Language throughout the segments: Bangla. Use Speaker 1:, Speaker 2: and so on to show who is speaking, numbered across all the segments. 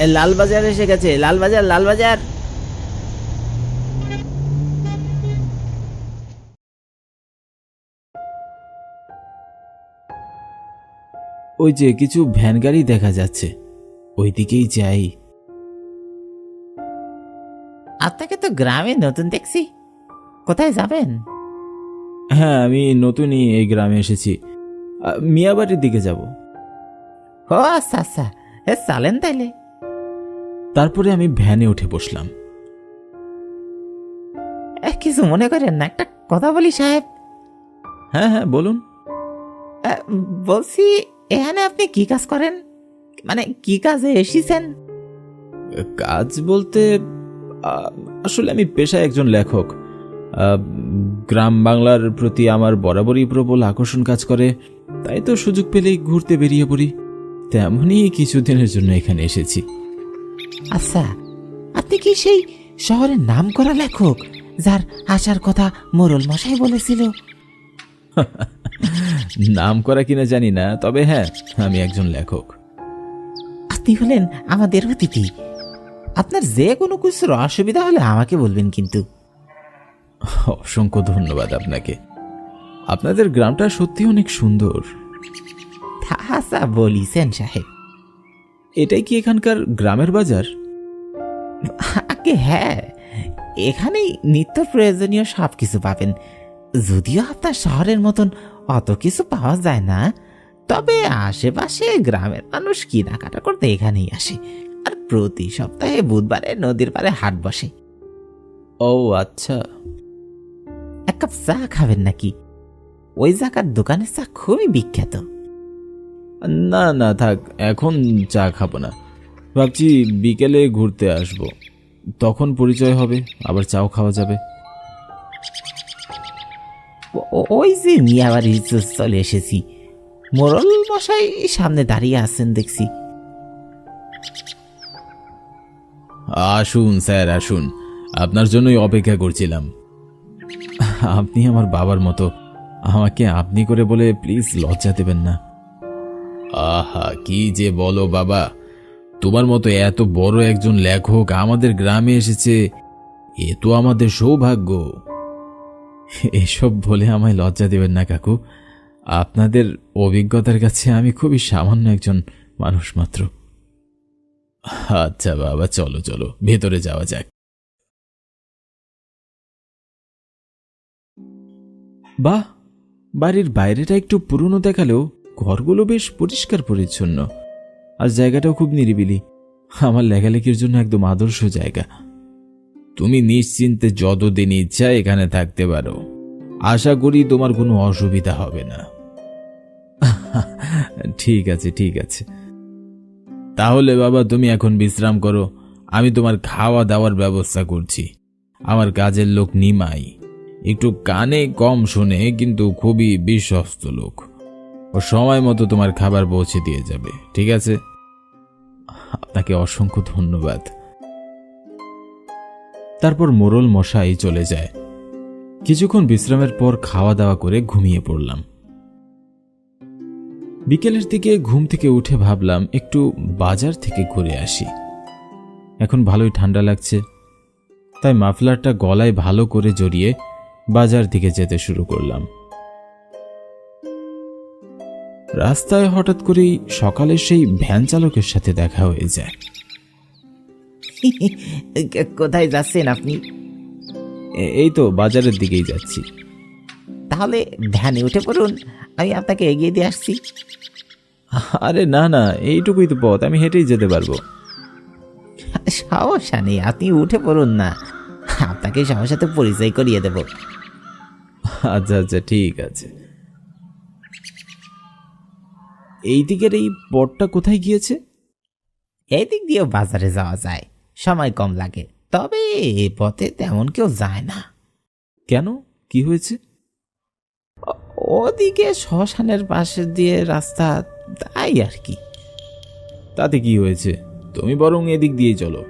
Speaker 1: এ, লালবাজার এসে গেছে। লালবাজার লালবাজার। ওই যে কিছু ভ্যান গাড়ি দেখা যাচ্ছে। ওই দিকেই যাই।
Speaker 2: আপনাকে তো গ্রামে নতুন দেখছি। কোথায় যাবেন?
Speaker 1: হ্যাঁ আমি নতুনই এই গ্রামে এসেছি। মিয়াবাড়ির দিকে যাব।
Speaker 2: ও আচ্ছা আচ্ছা। এ চালেন তাইলে।
Speaker 1: তারপরে আমি ভ্যানে উঠে বসলাম।
Speaker 2: কিছু মনে করেন না একটা কথা বলি সাহেব।
Speaker 1: হ্যাঁ হ্যাঁ বলুন।
Speaker 2: বলছি এখানে আপনি কি কাজ করেন? মানে কি কাজে এসেছেন?
Speaker 1: কাজ বলতে আসলে আমি পেশায় একজন লেখক। গ্রাম বাংলার প্রতি আমার বরাবরই প্রবল আকর্ষণ কাজ করে তাই তো সুযোগ পেলেই ঘুরতে বেরিয়ে পড়ি। তেমনই কিছুদিনের জন্য এখানে এসেছি।
Speaker 2: আচ্ছা আপনি কি সেই শহরের নাম করা লেখক যার আসার কথা মোরল মশাই বলেছিল?
Speaker 1: নাম করা কিনা জানি না তবে হ্যাঁ আমি একজন লেখক।
Speaker 2: আপনি হলেন আমাদের অতিথি। আপনার যে কোনো কিছুর অসুবিধা হলে আমাকে বলবেন কিন্তু।
Speaker 1: অসংখ্য ধন্যবাদ আপনাকে। আপনাদের গ্রামটা সত্যি অনেক সুন্দর।
Speaker 2: আচ্ছা বলিছেন সাহেব।
Speaker 1: এটাই কি এখানকার গ্রামের বাজার?
Speaker 2: আগে হ্যাঁ এখানেই নিত্য প্রয়োজনীয় সব কিছু পাবেন। যদিও আপনার শহরের মতন অত কিছু পাওয়া যায় না তবে আশেপাশে গ্রামের মানুষ কেনাকাটা করতে এখানেই আসে আর প্রতি সপ্তাহে বুধবারে নদীর পাড়ে হাট বসে।
Speaker 1: ও আচ্ছা।
Speaker 2: এক কাপ চা খাবেন নাকি? ওই জায়গার দোকানের চা খুবই বিখ্যাত।
Speaker 1: না না থাক এখন চা খাব না। ভাবছি বিকেলে ঘুরতে আসব। তখন পরিচয় হবে আবার চাও খাওয়া যাবে।
Speaker 2: ওই যে নিয়ে আবার চলে এসেছি। মোরল মশাই সামনে দাঁড়িয়ে আছেন দেখছি।
Speaker 1: আসুন স্যার আসুন। আপনার জন্যই অপেক্ষা করছিলাম। আপনি আমার বাবার মতো। আমাকে আপনি করে বলে প্লিজ লজ্জা দেবেন না। আহা, কি যে বলো বাবা। তোমার মতো এত বড় একজন লেখক আমাদের গ্রামে এসেছে, এ তো আমাদের সৌভাগ্য। এসব বলে আমায় লজ্জা দেবেন না, কাকু। আপনাদের অভিজ্ঞতার কাছে আমি খুবই সামান্য একজন মানুষ মাত্র। আচ্ছা বাবা, চলো চলো, ভেতরে যাওয়া যাক। বাহ, বাড়ির বাইরেটা একটু পুরনো দেখালেও ঘরগুলো বেশ পরিষ্কার পরিচ্ছন্ন। আর জায়গাটাও খুব নিরিবিলি। আমার লেখালেখির জন্য একদম আদর্শ জায়গা। তুমি নিশ্চিন্তে যতদিন ইচ্ছা এখানে থাকতে পারো। আশা করি তোমার কোনো অসুবিধা হবে না। ঠিক আছে ঠিক আছে। তাহলে বাবা, তুমি এখন বিশ্রাম করো। আমি তোমার খাওয়া দাওয়ার ব্যবস্থা করছি। আমার কাজের লোক নিমাই। একটু কানে কম শোনে, কিন্তু খুবই বিশ্বস্ত লোক। ও সময় মতো তোমার খাবার পৌঁছে দিয়ে যাবে, ঠিক আছে? আপনাকে অসংখ্য ধন্যবাদ। তারপর মোরল মশাই চলে যায়। কিছুক্ষণ বিশ্রামের পর খাওয়া দাওয়া করে ঘুমিয়ে পড়লাম। বিকেলের দিকে ঘুম থেকে উঠে ভাবলাম, একটু বাজার থেকে ঘুরে আসি। এখন ভালোই ঠান্ডা লাগছে। তাই মাফলারটা গলায় ভালো করে জড়িয়ে বাজার দিকে যেতে শুরু করলাম। রাস্তায় হঠাৎ করেই সকালে সেই ভ্যান চালকের সাথে দেখা হয়ে যায়।
Speaker 2: কোথায় যাচ্ছেন আপনি?
Speaker 1: এই তো বাজারের দিকেই যাচ্ছি।
Speaker 2: তাহলে ধ্যানে উঠে পড়ুন আমি আপনাকে এগিয়ে দিয়ে আসছি।
Speaker 1: আরে না না এইটুকুই তো পথ আমি হেঁটেই যেতে পারব।
Speaker 2: সমস্যা নেই আপনি উঠে পড়ুন না। আপনাকে সবার সাথে পরিচয় করিয়ে দেব।
Speaker 1: আচ্ছা আচ্ছা ঠিক আছে। এই দিকের এই পথটা কোথায় গিয়েছে?
Speaker 2: এই দিক দিয়েও বাজারে যাওয়া যায়। সময় কম লাগে। তবে এ পথে তেমন কেউ যায় না।
Speaker 1: কেন? কি হয়েছে?
Speaker 2: ওদিকে শ্মশানের পাশে দিয়ে রাস্তা তাই আর কি।
Speaker 1: তাতে কি হয়েছে? তুমি বরং এদিক দিয়েই চলো।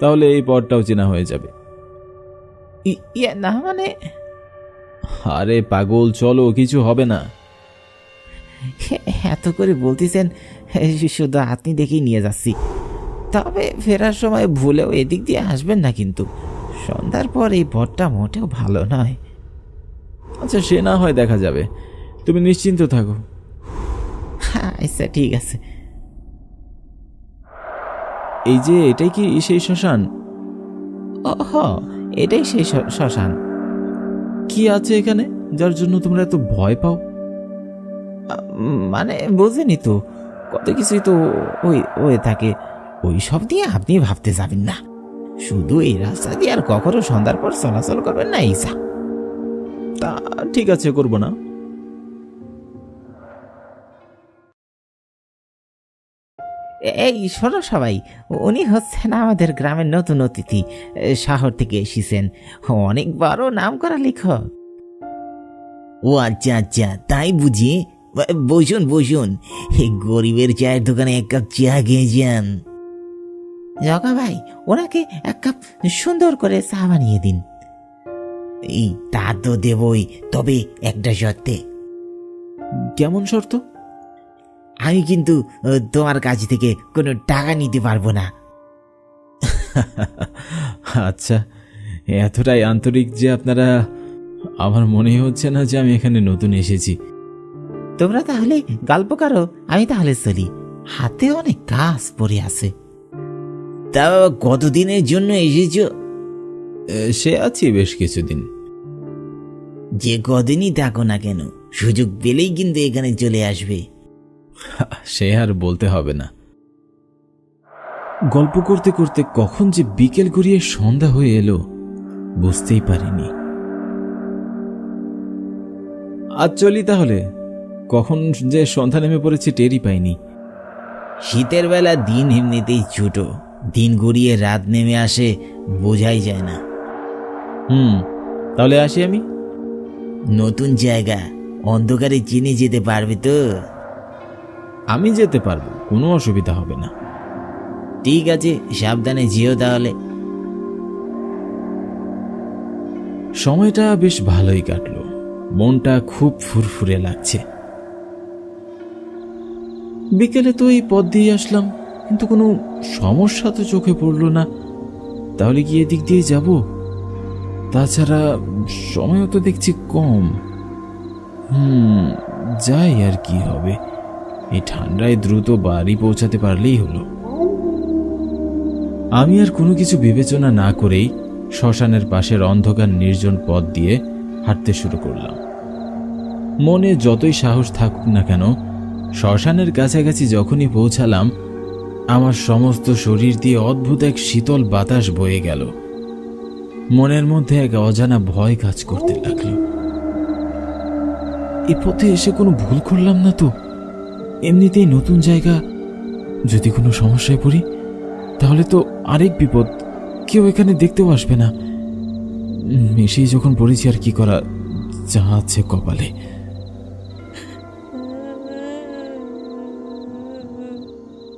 Speaker 1: তাহলে এই পথটাও চেনা হয়ে যাবে।
Speaker 2: ইয়ে না মানে?
Speaker 1: আরে পাগল চলো কিছু হবে না।
Speaker 2: এত করে বলতেছেন শুধু আপনি দেখেই নিয়ে যাচ্ছি। তবে ফেরার সময় ভুলেও এদিক দিয়ে আসবেন না কিন্তু। সন্ধ্যার পর এই পথটা মোটেও ভালো নয়।
Speaker 1: আচ্ছা সে না হয় দেখা যাবে। তুমি নিশ্চিন্ত থাকো।
Speaker 2: আচ্ছা ঠিক আছে।
Speaker 1: এই যে এটাই কি সেই শ্মশান?
Speaker 2: ও হ এটাই সেই শ্মশান।
Speaker 1: কি আছে এখানে যার জন্য তোমরা এত ভয় পাও?
Speaker 2: মানে বোঝেনি তো কত কিছুই তো ওই ওই থাকে। ওই সব দিয়ে আপনি ভাবতে যাবেন না। শুধু এই রাস্তা দিয়ে আর কখনো সন্ধ্যার পর চলাচল করবেন না যা
Speaker 1: তা ঠিক আছে করব না।
Speaker 2: এই শোনো সবাই উনি হচ্ছেন আমাদের গ্রামের নতুন অতিথি শহর থেকে এসেছেন। অনেক বড় নাম করা লেখক। ও আচ্ছা আচ্ছা তাই বুঝি বসুন বসুন। এই গরিবের চায়ের দোকানে এক কাপ চা খেয়ে যান। জগা ভাই ওনাকে এক কাপ সুন্দর করে চা বানিয়ে দিন। এই তা তো দেবই তবে একটা শর্তে।
Speaker 1: কেমন শর্ত?
Speaker 2: আমি কিন্তু তোমার কাছ থেকে কোনো টাকা নিতে পারব না।
Speaker 1: আচ্ছা এতটাই আন্তরিক যে আপনারা আমার মনে হচ্ছে না যে আমি এখানে নতুন এসেছি।
Speaker 2: তোমরা তাহলে গল্প করো আমি তাহলে চলি। হাতে অনেক কাজ পড়ে আছে। তা কতদিনের জন্য এসেছ?
Speaker 1: সে আছি বেশ কিছুদিন।
Speaker 2: যে কদিনই থাকো না কেন সুযোগ পেলেই কিন্তু এখানে চলে আসবে।
Speaker 1: সে আর বলতে হবে না। গল্প করতে করতে কখন যে বিকেল গড়িয়ে সন্ধ্যা হয়ে এলো বুঝতেই পারিনি। আজ চলি তাহলে। কখন যে সন্ধ্যা নেমে পড়েছে টেরই পাইনি।
Speaker 2: শীতের বেলা দিন এমনিতেই ছোট। দিন গড়িয়ে রাত নেমে আসে বোঝাই যায় না।
Speaker 1: হুম তাহলে আসি আমি?
Speaker 2: নতুন জায়গা অন্ধকারে চিনে যেতে পারবে তো?
Speaker 1: আমি যেতে পারব কোনো অসুবিধা হবে না।
Speaker 2: ঠিক আছে সাবধানে যেও তাহলে।
Speaker 1: সময়টা বেশ ভালোই কাটলো। মনটা খুব ফুরফুরে লাগছে। বিকেলে তো এই পথ দিয়ে আসলাম, কিন্তু কোনো সমস্যা তো চোখে পড়ল না। তাহলে কি এদিক দিয়ে যাব? তাছাড়া সময়ও তো দেখছি কম। হুম, যাই আর কি হবে। এই ঠান্ডায় দ্রুত বাড়ি পৌঁছাতে পারলেই হলো। আমি আর কোনো কিছু বিবেচনা না করেই শ্মশানের পাশের অন্ধকার নির্জন পথ দিয়ে হাঁটতে শুরু করলাম। মনে যতই সাহস থাকুক না কেন শ্মশানের কাছাকাছি যখনই পৌঁছালাম, আমার সমস্ত শরীর দিয়ে অদ্ভুত এক শীতল বাতাস বয়ে গেল। মনের মধ্যে এক অজানা ভয় কাজ করতে লাগল। এ পথে এসে কোনো ভুল করলাম না তো? এমনিতেই নতুন জায়গা। যদি কোনো সমস্যায় পড়ি, তাহলে তো আরেক বিপদ। কেউ এখানে দেখতেও আসবে না। এসেই যখন পড়েছি আর কি করা যা আছে কপালে।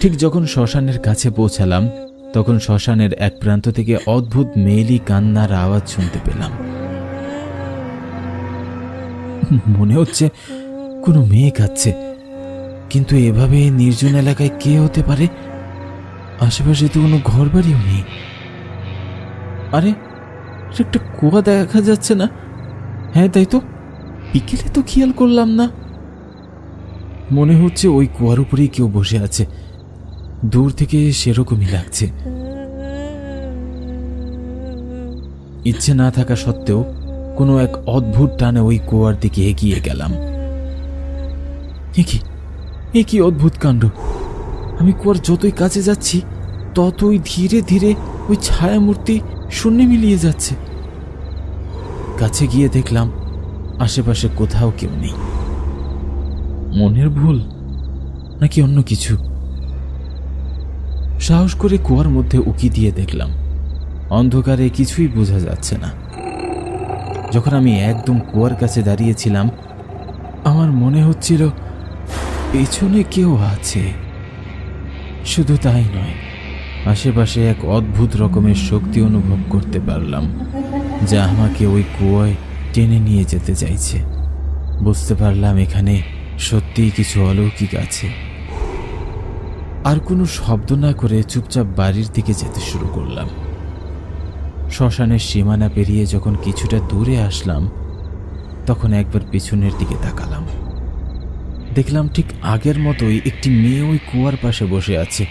Speaker 1: ঠিক যখন শ্মশানের কাছে পৌঁছালাম, তখন শ্মশানের এক প্রান্ত থেকে অদ্ভুত মেয়েলি কান্নার আওয়াজ শুনতে পেলাম। মনে হচ্ছে কোনো মেয়ে কাচ্ছে কিন্তু এভাবে নির্জন এলাকায় কে হতে পারে? আশেপাশে তো কোনো ঘর বাড়িও নেই আরে একটা কুয়া দেখা যাচ্ছে না? হ্যাঁ তাই তো। বিকেলে তো খেয়াল করলাম না। মনে হচ্ছে ওই কুয়ার উপরেই কেউ বসে আছে। দূর থেকে সেরকমই লাগছে। ইচ্ছে না থাকা সত্ত্বেও কোনো এক অদ্ভুত টানে ওই কুয়ার দিকে এগিয়ে গেলাম। এ কি? অদ্ভুত কাণ্ড? আমি কুয়ার যতই কাছে যাচ্ছি, ততই ধীরে ধীরে ওই ছায়ামূর্তি শূন্যে মিলিয়ে যাচ্ছে। কাছে গিয়ে দেখলাম আশেপাশে কোথাও কেউ নেই। মনের ভুল নাকি অন্য কিছু? সাহস করে কুয়ার মধ্যে উকি দিয়ে দেখলাম। অন্ধকারে কিছুই বোঝা যাচ্ছে না। যখন আমি একদম কুয়ার কাছে দাঁড়িয়েছিলাম, আমার মনে হচ্ছিল, পেছনে কেউ আছে। শুধু তাই নয়, আশেপাশে এক অদ্ভুত রকমের শক্তি অনুভব করতে পারলাম, যা আমাকে ওই কুয়োয় টেনে নিয়ে যেতে চাইছে। বুঝতে পারলাম এখানে সত্যিই কিছু অলৌকিক আছে। আর কোনো শব্দ না করে চুপচাপ বাড়ির দিকে যেতে শুরু করলাম। শ্মশানের সীমানা পেরিয়ে যখন কিছুটা দূরে আসলাম, তখন একবার পিছনের দিকে তাকালাম। দেখলাম ঠিক আগের মতোই একটি মেয়ে ওই কুয়ার পাশে বসে আছে।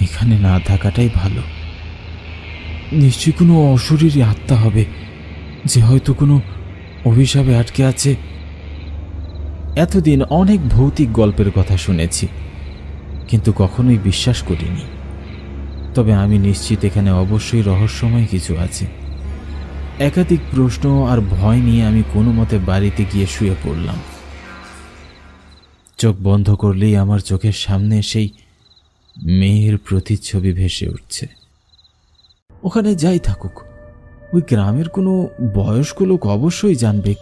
Speaker 1: এখানে না থাকাটাই ভালো। নিশ্চয়ই কোনো অশরীরী আত্মা হবে, যে হয়তো কোনো অভিশাপে আটকে আছে। এতদিন অনেক ভৌতিক গল্পের কথা শুনেছি। কিন্তু কখনোই বিশ্বাস করিনি। তবে আমি নিশ্চিত এখানে অবশ্যই রহস্যময় কিছু আছে। একাধিক প্রশ্ন আর ভয় নিয়ে আমি কোনো মতে বাড়িতে গিয়ে শুয়ে পড়লাম। চোখ বন্ধ করলেই আমার চোখের সামনে সেই মেয়ের প্রতিচ্ছবি ভেসে উঠছে। ওখানে যাই থাকুক। ওই গ্রামের কোনো বয়স্ক লোক অবশ্যই জানবে।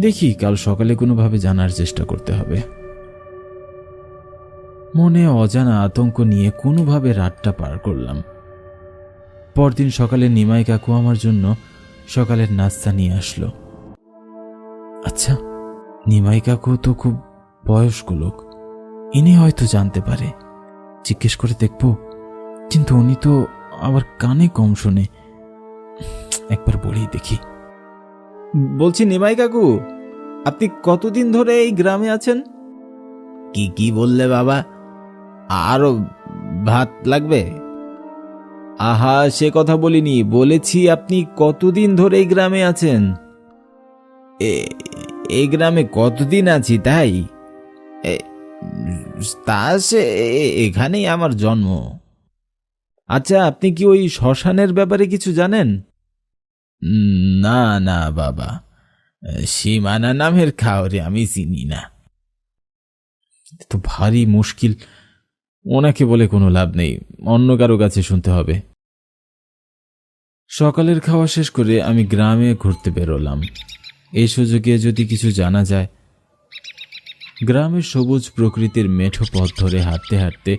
Speaker 1: দেখি কাল সকালে কোনোভাবে জানার চেষ্টা করতে হবে। মনে অজানা আতঙ্ক নিয়ে কোনোভাবে রাতটা পার করলাম। পরদিন সকালে নিমাই কাকু আমার জন্য সকালের নাস্তা নিয়ে আসলো। আচ্ছা নিমাই কাকু তো খুব বয়স্ক লোক ইনি হয়তো জানতে পারে। জিজ্ঞেস করে দেখব কিন্তু উনি তো আবার কানে কম শোনে। একবার বলেই দেখি। বলছি নিমাই কাকু আপনি কতদিন ধরে এই গ্রামে আছেন?
Speaker 2: কি কি বললে বাবা? আরও ভাত লাগবে?
Speaker 1: আহা, সে কথা বলিনি। বলেছি আপনি কতদিন ধরে এই গ্রামে আছেন?
Speaker 2: এই গ্রামে কতদিন আছি তাই? তা সে এখানেই আমার জন্ম।
Speaker 1: আচ্ছা আপনি কি ওই শ্মশানের ব্যাপারে কিছু জানেন?
Speaker 2: না না, বাবা। সীমানা নামের খাওয়ারে আমি চিনি না।
Speaker 1: তো ভারী মুশকিল। ওনাকে বলে কোনো লাভ নেই। অন্য কারও কাছে শুনতে হবে। সকালের খাওয়া শেষ করে আমি গ্রামে ঘুরতে বেরোলাম। এই সুযোগে যদি কিছু জানা যায়, গ্রামের সবুজ প্রকৃতির মেঠো পথ ধরে হাঁটতে হাঁটতে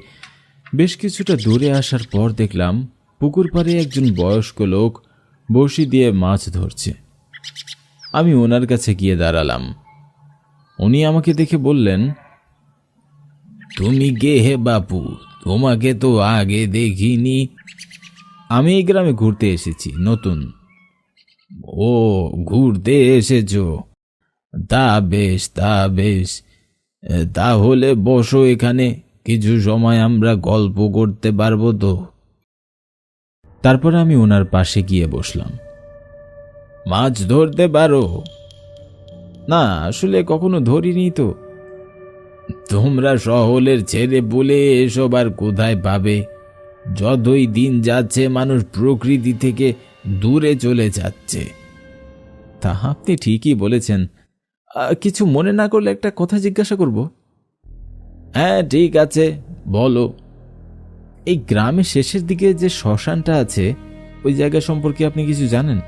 Speaker 1: বেশ কিছুটা দূরে আসার পর দেখলাম পুকুর পাড়ে একজন বয়স্ক লোক বড়শি দিয়ে মাছ ধরছে। আমি ওনার কাছে গিয়ে দাঁড়ালাম। উনি আমাকে দেখে বললেন
Speaker 2: তুমি কে হে বাপু? তোমাকে তো আগে দেখিনি।
Speaker 1: আমি এই গ্রামে ঘুরতে এসেছি, নতুন।
Speaker 2: ও, ঘুরতে এসেছ? তা বেশ তা বেশ। তাহলে বসো এখানে, কিছু সময় আমরা গল্প করতে পারব তো।
Speaker 1: তারপর আমি ওনার পাশে গিয়ে বসলাম।
Speaker 2: মাছ ধরতে পারো?
Speaker 1: না, আসলে কখনো ধরিনি তো।
Speaker 2: তোমরা শহরের ছেড়ে বলে এসব আর কোথায় পাবে? যতই দিন যাচ্ছে, মানুষ প্রকৃতি থেকে দূরে চলে যাচ্ছে।
Speaker 1: তা আপনি ঠিকই বলেছেন। কিছু মনে না করলে একটা কথা জিজ্ঞাসা করব?
Speaker 2: হ্যাঁ ঠিক আছে, বলো।
Speaker 1: এই গ্রামের শেষের দিকে যে শ্মশানটা আছে, ওই জায়গা সম্পর্কে আপনি কিছু জানেন?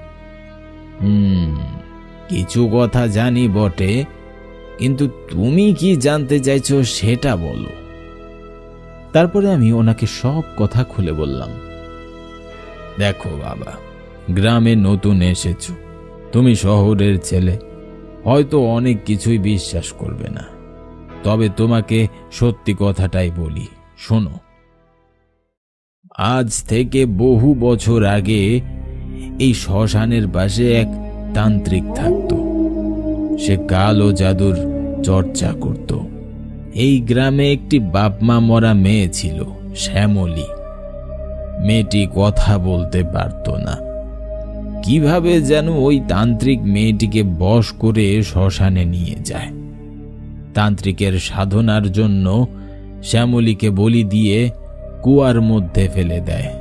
Speaker 2: হুম, কিছু কথা জানি বটে। কিন্তু তুমি কি জানতে চাইছো সেটা বলো।
Speaker 1: তারপরে আমি ওনাকে সব কথা খুলে বললাম।
Speaker 2: দেখো বাবা, গ্রামে নতুন এসেছ। তুমি শহরের ছেলে। হয়তো অনেক কিছুই বিশ্বাস করবে না। তবে তোমাকে সত্যি কথাটাই বলি, শোনো। আজ থেকে বহু বছর আগে এই শ্মশানের পাশে এক তান্ত্রিক থাকতো। সে কালো জাদুর চর্চা করত। এই গ্রামে একটি বাপমা মরা মেয়ে ছিল, শ্যামলী। মেয়েটি কথা বলতে পারত না। কীভাবে যেন ওই তান্ত্রিক মেয়েটিকে বশ করে শ্মশানে নিয়ে যায়। তান্ত্রিকের সাধনার জন্য শ্যামলীকে বলি দিয়ে কুয়ার মধ্যে ফেলে দেয়।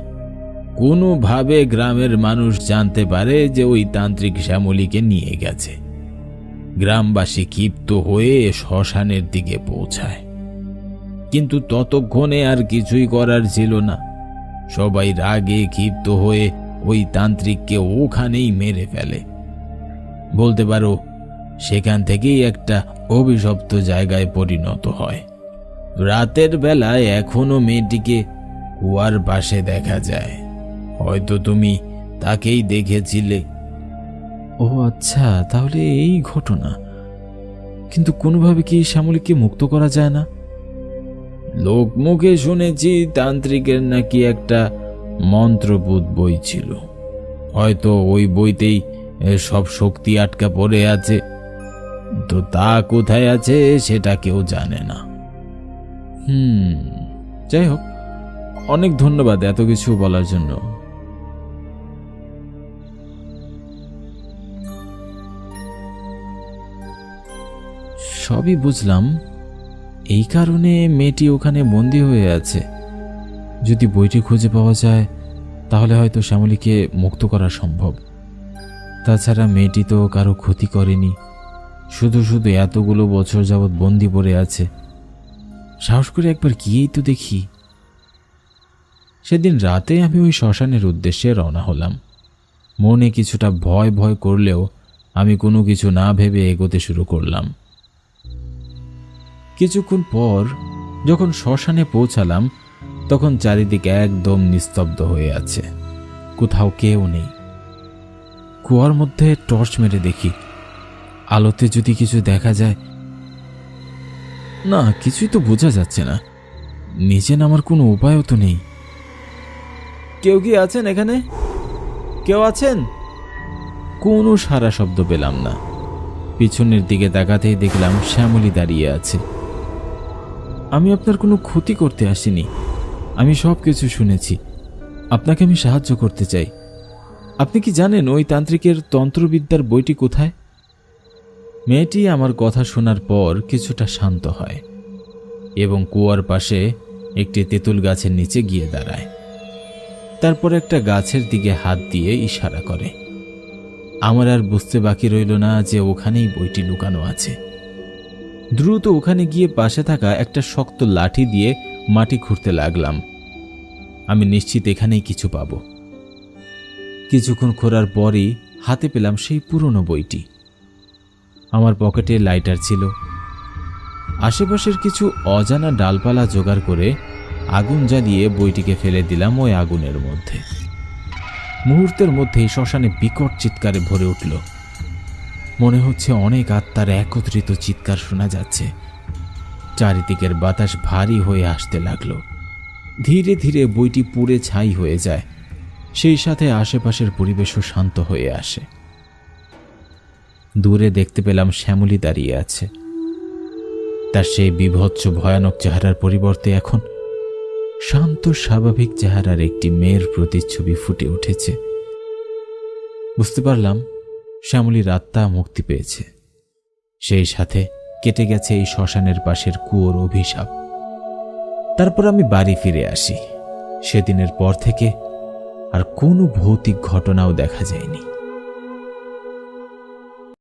Speaker 2: কোনোভাবে গ্রামের মানুষ জানতে পারে যে ওই তান্ত্রিক শ্যামলীকে নিয়ে গেছে। গ্রামবাসী ক্ষিপ্ত হয়ে শ্মশানের দিকে পৌঁছায়। কিন্তু ততক্ষণে আর কিছুই করার ছিল না। সবাই রাগে ক্ষিপ্ত হয়ে ওই তান্ত্রিককে ওখানেই মেরে ফেলে। বলতে পারো, সেখান থেকেই একটা অভিশপ্ত জায়গায় পরিণত হয়। রাতের বেলায় এখনও মেয়েটিকে কুয়ার পাশে দেখা যায়। হয়তো তুমি তাকেই দেখেছিলে।
Speaker 1: ও আচ্ছা তাহলে এই ঘটনা। কিন্তু কোনোভাবে কি শ্যামলীকে মুক্ত করা যায় না? লোকমুখে শুনেছি তান্ত্রিকের নাকি একটা মন্ত্রপুত বই ছিল। হয়তো ওই বইতেই সব শক্তি আটকা পড়ে আছে। তো তা কোথায় আছে সেটা কেউ জানে না। হুম, যাই হোক, অনেক ধন্যবাদ এত কিছু বলার জন্য। সবই বুঝলাম। এই কারণে মেয়েটি ওখানে বন্দি হয়ে আছে। যদি বইটি খুঁজে পাওয়া যায়, তাহলে হয়তো শ্যামলীকে মুক্ত করা সম্ভব। তাছাড়া মেয়েটি তো কারও ক্ষতি করেনি। শুধু শুধু এতগুলো বছর যাবৎ বন্দি পড়ে আছে। সাহস করে একবার গিয়েই তো দেখি। সেদিন রাতে আমি ওই শ্মশানের উদ্দেশ্যে রওনা হলাম। মনে কিছুটা ভয় ভয় করলেও আমি কোনো কিছু না ভেবে এগোতে শুরু করলাম। কিছুক্ষণ পর যখন শ্মশানে পৌঁছালাম, তখন চারিদিকে একদম নিস্তব্ধ হয়ে আছে। কোথাও কেউ নেই। কুয়ার মধ্যে টর্চ মেরে দেখি। আলোতে যদি কিছু দেখা যায়, না, কিছুই তো বোঝা যাচ্ছে না। নিচে নামার কোনো উপায়ও তো নেই। কেউ কি আছেন এখানে? কেউ আছেন? কোনো সারা শব্দ পেলাম না। পিছনের দিকে তাকাতেই দেখলাম শ্যামলী দাঁড়িয়ে আছে। আমি আপনার কোনো ক্ষতি করতে আসিনি। আমি সব কিছু শুনেছি। আপনাকে আমি সাহায্য করতে চাই। আপনি কি জানেন ওই তান্ত্রিকের তন্ত্রবিদ্যার বইটি কোথায়? মেয়েটি আমার কথা শোনার পর কিছুটা শান্ত হয় এবং কুয়ার পাশে একটি তেঁতুল গাছের নিচে গিয়ে দাঁড়ায়। তারপর একটা গাছের দিকে হাত দিয়ে ইশারা করে। আমার আর বুঝতে বাকি রইল না যে ওখানেই বইটি লুকানো আছে। দ্রুত ওখানে গিয়ে পাশে থাকা একটা শক্ত লাঠি দিয়ে মাটি খুঁড়তে লাগলাম। আমি নিশ্চিত এখানেই কিছু পাব। কিছুক্ষণ খোরার পরই হাতে পেলাম সেই পুরনো বইটি। আমার পকেটে লাইটার ছিল। আশেপাশের কিছু অজানা ডালপালা জোগাড় করে আগুন জ্বালিয়ে বইটিকে ফেলে দিলাম ওই আগুনের মধ্যে। মুহূর্তের মধ্যেই শ্মশানে বিকট চিৎকারে ভরে উঠল। মনে হচ্ছে অনেক আত্মার একত্রিত চিৎকার শোনা যাচ্ছে। চারিদিকের বাতাস ভারী হয়ে আসতে লাগল। ধীরে ধীরে বইটি পুড়ে ছাই হয়ে যায়। সেই সাথে আশেপাশের পরিবেশও শান্ত হয়ে আসে। দূরে দেখতে পেলাম শ্যামলী দাঁড়িয়ে আছে। তার সেই বিভৎস ভয়ানক চেহারার পরিবর্তে এখন শান্ত, স্বাভাবিক চেহারার একটি মেয়ের প্রতিচ্ছবি ফুটে উঠেছে। বুঝতে পারলাম শ্যামলীর আত্মা মুক্তি পেয়েছে। সেই সাথে কেটে গেছে এই শ্মশানের পাশের কুয়োর অভিশাপ। তারপর আমি বাড়ি ফিরে আসি। সেদিনের পর থেকে আর কোনো ভৌতিক ঘটনাও দেখা যায়নি।